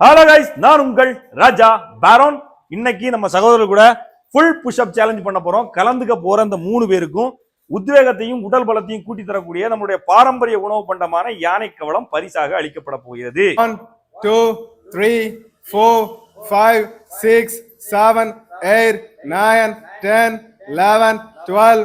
Hello guys நான் உங்கள் ராஜா பேரோன் இன்னைக்கு நம்ம சகோதரர் கூட ஃபுல் புஷ்அப் சேலஞ்ச் பண்ண போறோம். கலந்துக்க போற அந்த மூணு பேருக்கும் உத்வேகத்தையும் உடல் பலத்தையும் கூட்டி தரக்கூடிய நம்முடைய பாரம்பரிய உணவு பண்டமான யானை கவலம் பரிசாக அளிக்கப்பட போகிறது. One two three four five six seven eight nine ten eleven twelve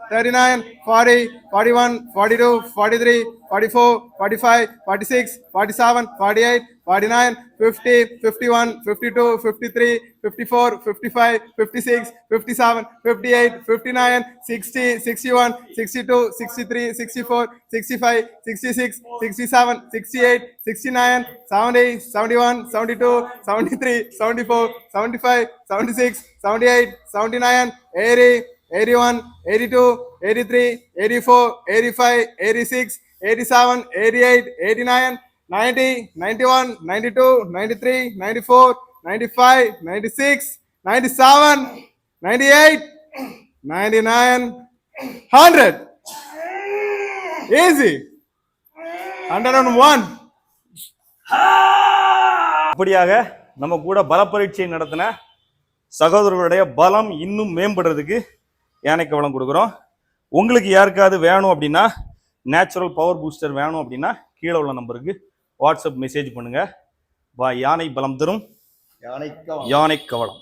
39, 40, 41, 42, 43, 44, 45, 46, 47, 48, 49, 50, 51, 52, 53, 54, 55, 56, 57, 58, 59, 60, 61, 62, 63, 64, 65, 66, 67, 68, 69, 70, 71, 72, 73, 74, 75, 76, 78, 79, 80, eighty one eighty two eighty three eighty four eighty five eighty six eighty seven eighty eight eighty nine ninety ninety one ninety two ninety three ninety four ninety five ninety six ninety seven ninety eight ninety nine hundred easy hundred and one அப்படியாக நம்ம கூட பல பரீட்சை நடத்தின சகோதரர்களுடைய பலம் இன்னும் மேம்படுறதுக்கு யானை கவளம் கொடுக்குறோம். உங்களுக்கு யாருக்காவது வேணும் அப்படின்னா நேச்சுரல் பவர் பூஸ்டர் வேணும் அப்படின்னா கீழே உள்ள நம்பருக்கு வாட்ஸ்அப் மெசேஜ் பண்ணுங்க. வா யானை பலம் தரும். யானைக்கா யானை கவளம்